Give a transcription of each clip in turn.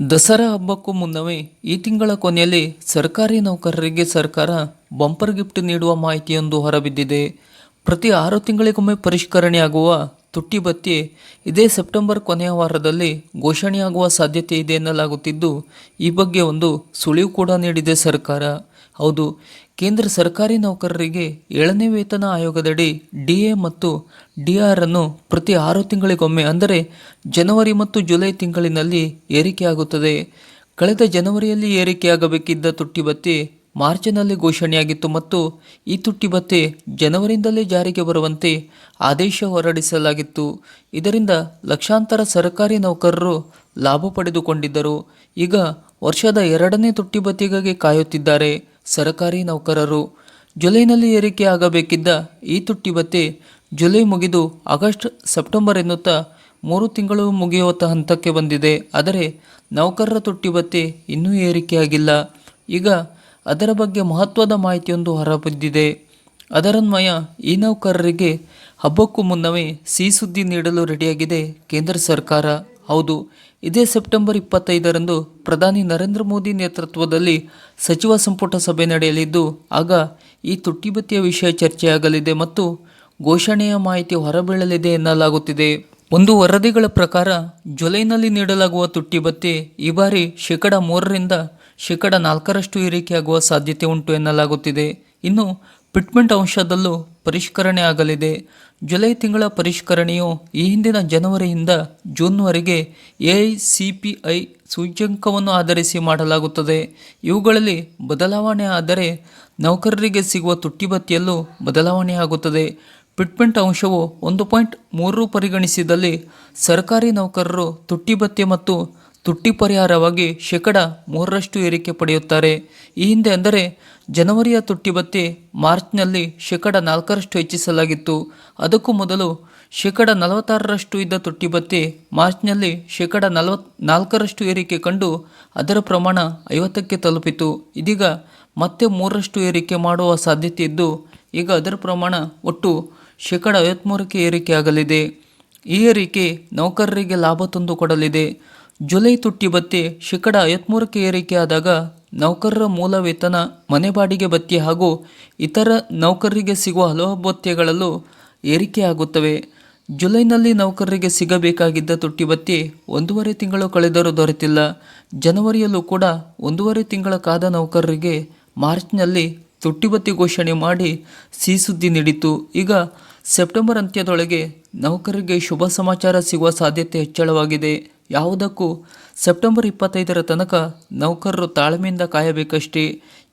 ದಸರಾ ಹಬ್ಬಕ್ಕೂ ಮುನ್ನವೇ ಈ ತಿಂಗಳ ಕೊನೆಯಲ್ಲಿ ಸರ್ಕಾರಿ ನೌಕರರಿಗೆ ಸರ್ಕಾರ ಬಂಪರ್ ಗಿಫ್ಟ್ ನೀಡುವ ಮಾಹಿತಿಯೊಂದು ಹೊರಬಿದ್ದಿದೆ. ಪ್ರತಿ ಆರು ತಿಂಗಳಿಗೊಮ್ಮೆ ಪರಿಷ್ಕರಣೆಯಾಗುವ ತುಟ್ಟಿ ಭತ್ಯೆ ಇದೇ ಸೆಪ್ಟೆಂಬರ್ ಕೊನೆಯ ವಾರದಲ್ಲಿ ಘೋಷಣೆಯಾಗುವ ಸಾಧ್ಯತೆ ಇದೆ ಎನ್ನಲಾಗುತ್ತಿದ್ದು, ಈ ಬಗ್ಗೆ ಒಂದು ಸುಳಿವು ಕೂಡ ನೀಡಿದೆ ಸರ್ಕಾರ. ಹೌದು, ಕೇಂದ್ರ ಸರ್ಕಾರಿ ನೌಕರರಿಗೆ ಏಳನೇ ವೇತನ ಆಯೋಗದಡಿ ಡಿ ಎ ಮತ್ತು ಡಿಆರ್ ಅನ್ನು ಪ್ರತಿ ಆರು ತಿಂಗಳಿಗೊಮ್ಮೆ ಅಂದರೆ ಜನವರಿ ಮತ್ತು ಜುಲೈ ತಿಂಗಳಿನಲ್ಲಿ ಏರಿಕೆಯಾಗುತ್ತದೆ. ಕಳೆದ ಜನವರಿಯಲ್ಲಿ ಏರಿಕೆಯಾಗಬೇಕಿದ್ದ ತುಟ್ಟಿ ಭತ್ಯೆ ಮಾರ್ಚ್ನಲ್ಲಿ ಘೋಷಣೆಯಾಗಿತ್ತು ಮತ್ತು ಈ ತುಟ್ಟಿ ಭತ್ತೆ ಜನವರಿಯಿಂದಲೇ ಜಾರಿಗೆ ಬರುವಂತೆ ಆದೇಶ ಹೊರಡಿಸಲಾಗಿತ್ತು. ಇದರಿಂದ ಲಕ್ಷಾಂತರ ಸರ್ಕಾರಿ ನೌಕರರು ಲಾಭ ಪಡೆದುಕೊಂಡಿದ್ದರು. ಈಗ ವರ್ಷದ ಎರಡನೇ ತುಟ್ಟಿ ಭತ್ಯೆಗಾಗಿ ಕಾಯುತ್ತಿದ್ದಾರೆ ಸರ್ಕಾರಿ ನೌಕರರು. ಜುಲೈನಲ್ಲಿ ಏರಿಕೆಯಾಗಬೇಕಿದ್ದ ಈ ತುಟ್ಟಿ ಭತ್ತೆ ಜುಲೈ ಮುಗಿದು ಆಗಸ್ಟ್, ಸೆಪ್ಟೆಂಬರ್ ಎನ್ನುತ್ತಾ ಮೂರು ತಿಂಗಳು ಮುಗಿಯುವ ಹಂತಕ್ಕೆ ಬಂದಿದೆ. ಆದರೆ ನೌಕರರ ತುಟ್ಟಿ ಭತ್ತೆ ಇನ್ನೂ ಏರಿಕೆಯಾಗಿಲ್ಲ. ಈಗ ಅದರ ಬಗ್ಗೆ ಮಹತ್ವದ ಮಾಹಿತಿಯೊಂದು ಹೊರಬಿದ್ದಿದೆ. ಅದರನ್ವಯ ಈ ನೌಕರರಿಗೆ ಹಬ್ಬಕ್ಕೂ ಮುನ್ನವೇ ಸಿಹಿ ಸುದ್ದಿ ನೀಡಲು ರೆಡಿಯಾಗಿದೆ ಕೇಂದ್ರ ಸರ್ಕಾರ. ಹೌದು, ಇದೇ ಸೆಪ್ಟೆಂಬರ್ ಇಪ್ಪತ್ತೈದರಂದು ಪ್ರಧಾನಿ ನರೇಂದ್ರ ಮೋದಿ ನೇತೃತ್ವದಲ್ಲಿ ಸಚಿವ ಸಂಪುಟ ಸಭೆ ನಡೆಯಲಿದ್ದು, ಆಗ ಈ ತುಟ್ಟಿಬತ್ತಿಯ ವಿಷಯ ಚರ್ಚೆಯಾಗಲಿದೆ ಮತ್ತು ಘೋಷಣೆಯ ಮಾಹಿತಿ ಹೊರಬೀಳಲಿದೆ ಎನ್ನಲಾಗುತ್ತಿದೆ. ಒಂದು ವರದಿಗಳ ಪ್ರಕಾರ ಜುಲೈನಲ್ಲಿ ನೀಡಲಾಗುವ ತುಟ್ಟಿಬತ್ತಿ ಈ ಬಾರಿ ಶೇಕಡ ಮೂರರಿಂದ ಶೇಕಡ ನಾಲ್ಕರಷ್ಟು ಏರಿಕೆಯಾಗುವ ಸಾಧ್ಯತೆ ಉಂಟು ಎನ್ನಲಾಗುತ್ತಿದೆ. ಇನ್ನು ಪಿಟ್ಮೆಂಟ್ ಅಂಶದಲ್ಲೂ ಪರಿಷ್ಕರಣೆ ಆಗಲಿದೆ. ಜುಲೈ ತಿಂಗಳ ಪರಿಷ್ಕರಣೆಯು ಈ ಹಿಂದಿನ ಜನವರಿಯಿಂದ ಜೂನ್ವರೆಗೆ ಎಐಸಿಪಿಐ ಸೂಚ್ಯಂಕವನ್ನು ಆಧರಿಸಿ ಮಾಡಲಾಗುತ್ತದೆ. ಇವುಗಳಲ್ಲಿ ಬದಲಾವಣೆ ಆದರೆ ನೌಕರರಿಗೆ ಸಿಗುವ ತುಟ್ಟಿಬತ್ತಿಯಲ್ಲೂ ಬದಲಾವಣೆಯಾಗುತ್ತದೆ ಪಿಟ್ಮೆಂಟ್ ಅಂಶವು ಒಂದು ಪಾಯಿಂಟ್ ಮೂರು ಪರಿಗಣಿಸಿದಲ್ಲಿ ಸರ್ಕಾರಿ ನೌಕರರು ತುಟ್ಟಿಬತ್ತೆ ಮತ್ತು ತುಟ್ಟಿ ಪರಿಹಾರವಾಗಿ ಶೇಕಡ ಮೂರರಷ್ಟು ಏರಿಕೆ ಪಡೆಯುತ್ತಾರೆ. ಈ ಹಿಂದೆ ಅಂದರೆ ಜನವರಿಯ ತುಟ್ಟಿ ಮಾರ್ಚ್ನಲ್ಲಿ ಶೇಕಡ ನಾಲ್ಕರಷ್ಟು ಹೆಚ್ಚಿಸಲಾಗಿತ್ತು. ಅದಕ್ಕೂ ಮೊದಲು ಶೇಕಡ ನಲವತ್ತಾರರಷ್ಟು ಇದ್ದ ತುಟ್ಟಿ ಮಾರ್ಚ್ನಲ್ಲಿ ಶೇಕಡ ನಲವತ್ ನಾಲ್ಕರಷ್ಟು ಏರಿಕೆ ಕಂಡು ಅದರ ಪ್ರಮಾಣ ಐವತ್ತಕ್ಕೆ ತಲುಪಿತು ಇದೀಗ ಮತ್ತೆ ಮೂರರಷ್ಟು ಏರಿಕೆ ಮಾಡುವ ಸಾಧ್ಯತೆ ಇದ್ದು, ಈಗ ಅದರ ಪ್ರಮಾಣ ಒಟ್ಟು ಶೇಕಡ ಐವತ್ತ್ಮೂರಕ್ಕೆ ಏರಿಕೆಯಾಗಲಿದೆ. ಈ ಏರಿಕೆ ನೌಕರರಿಗೆ ಲಾಭ ತಂದು ಕೊಡಲಿದೆ. ಜುಲೈ ತುಟ್ಟಿ ಬತ್ತಿ ಶೇಕಡ ಐವತ್ಮೂರಕ್ಕೆ ಏರಿಕೆಯಾದಾಗ ನೌಕರರ ಮೂಲ ವೇತನ, ಮನೆ ಬಾಡಿಗೆ ಭತ್ಯೆ ಹಾಗೂ ಇತರ ನೌಕರರಿಗೆ ಸಿಗುವ ಹಲವು ಭತ್ಯೆಗಳಲ್ಲೂ ಏರಿಕೆಯಾಗುತ್ತವೆ. ಜುಲೈನಲ್ಲಿ ನೌಕರರಿಗೆ ಸಿಗಬೇಕಾಗಿದ್ದ ತುಟ್ಟಿ ಬತ್ತಿ ಒಂದೂವರೆ ತಿಂಗಳು ಕಳೆದರೂ ದೊರೆತಿಲ್ಲ. ಜನವರಿಯಲ್ಲೂ ಕೂಡ ಒಂದೂವರೆ ತಿಂಗಳ ಕಾದ ನೌಕರರಿಗೆ ಮಾರ್ಚ್ನಲ್ಲಿ ತುಟ್ಟಿಬತ್ತಿ ಘೋಷಣೆ ಮಾಡಿ ಸಿಹಿ ಸುದ್ದಿ ನೀಡಿತು ಈಗ ಸೆಪ್ಟೆಂಬರ್ ಅಂತ್ಯದೊಳಗೆ ನೌಕರರಿಗೆ ಶುಭ ಸಮಾಚಾರ ಸಿಗುವ ಸಾಧ್ಯತೆ ಹೆಚ್ಚಳವಾಗಿದೆ. ಯಾವುದಕ್ಕೂ ಸೆಪ್ಟೆಂಬರ್ ಇಪ್ಪತ್ತೈದರ ತನಕ ನೌಕರರು ತಾಳ್ಮೆಯಿಂದ ಕಾಯಬೇಕಷ್ಟೇ.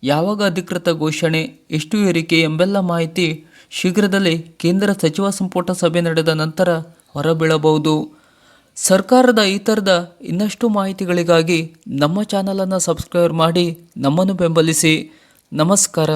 ಯಾವಾಗ ಅಧಿಕೃತ ಘೋಷಣೆ, ಎಷ್ಟು ಏರಿಕೆ ಎಂಬೆಲ್ಲ ಮಾಹಿತಿ ಶೀಘ್ರದಲ್ಲೇ ಕೇಂದ್ರ ಸಚಿವ ಸಂಪುಟ ಸಭೆ ನಡೆದ ನಂತರ ಹೊರಬೀಳಬಹುದು. ಸರ್ಕಾರದ ಈ ಥರದ ಇನ್ನಷ್ಟು ಮಾಹಿತಿಗಳಿಗಾಗಿ ನಮ್ಮ ಚಾನಲನ್ನು ಸಬ್ಸ್ಕ್ರೈಬ್ ಮಾಡಿ ನಮ್ಮನ್ನು ಬೆಂಬಲಿಸಿ. ನಮಸ್ಕಾರ.